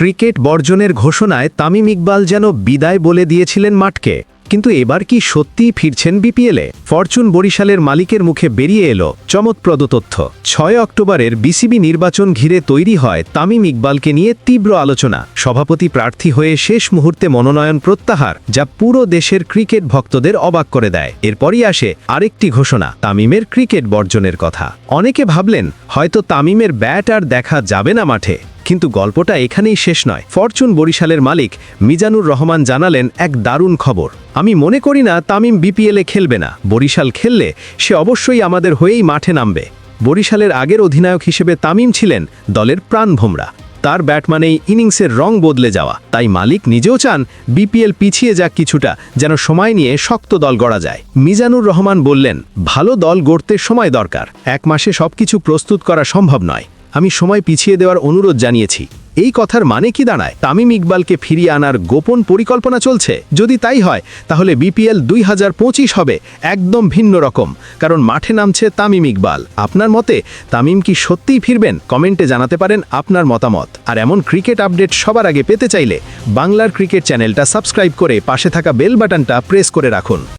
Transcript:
Cricket বর্জনের ঘোষণায় তামিম ইকবাল যেন বিদায় বলে দিয়েছিলেন মাঠকে, কিন্তু এবার কি সত্যিই ফিরছেন বিপিএলে? ফরচুন বরিশালের মালিকের মুখে বেরিয়ে এলো চমকপ্রদ তথ্য। ছয় অক্টোবরের বিসিবি নির্বাচন ঘিরে তৈরি হয় তামিম ইকবালকে নিয়ে তীব্র আলোচনা। সভাপতি প্রার্থী হয়ে শেষ মুহূর্তে মনোনয়ন প্রত্যাহার, যা পুরো দেশের ক্রিকেট ভক্তদের অবাক করে দেয়। এরপরই আসে আরেকটি ঘোষণা, তামিমের ক্রিকেট বর্জনের কথা। অনেকে ভাবলেন হয়তো তামিমের ব্যাট আর দেখা যাবে না মাঠে, কিন্তু গল্পটা এখানেই শেষ নয়। ফরচুন বরিশালের মালিক মিজানুর রহমান জানালেন এক দারুণ খবর। আমি মনে করি না তামিম বিপিএলে খেলবে না। বরিশাল খেললে সে অবশ্যই আমাদের হয়েই মাঠে নামবে। বরিশালের আগের অধিনায়ক হিসেবে তামিম ছিলেন দলের প্রাণ ভোমরা। তার ব্যাট মানেই ইনিংসের রং বদলে যাওয়া। তাই মালিক নিজেও চান বিপিএল পিছিয়ে যাক কিছুটা, যেন সময় নিয়ে শক্ত দল গড়া যায়। মিজানুর রহমান বললেন, ভালো দল গড়তে সময় দরকার। এক মাসে সবকিছু প্রস্তুত করা সম্ভব নয়। আমি সময় পিছিয়ে দেওয়ার অনুরোধ জানিয়েছি। এই কথার মানে কি দাঁড়ায়? তামিম ইকবালকে ফিরিয়ে আনার গোপন পরিকল্পনা চলছে। যদি তাই হয়, তাহলে বিপিএল দুই হাজার পঁচিশ হবে একদম ভিন্ন রকম, কারণ মাঠে নামছে তামিম ইকবাল। আপনার মতে, তামিম কি সত্যিই ফিরবেন? কমেন্টে জানাতে পারেন আপনার মতামত। আর এমন ক্রিকেট আপডেট সবার আগে পেতে চাইলে বাংলার ক্রিকেট চ্যানেলটা সাবস্ক্রাইব করে পাশে থাকা বেল বাটনটা প্রেস করে রাখুন।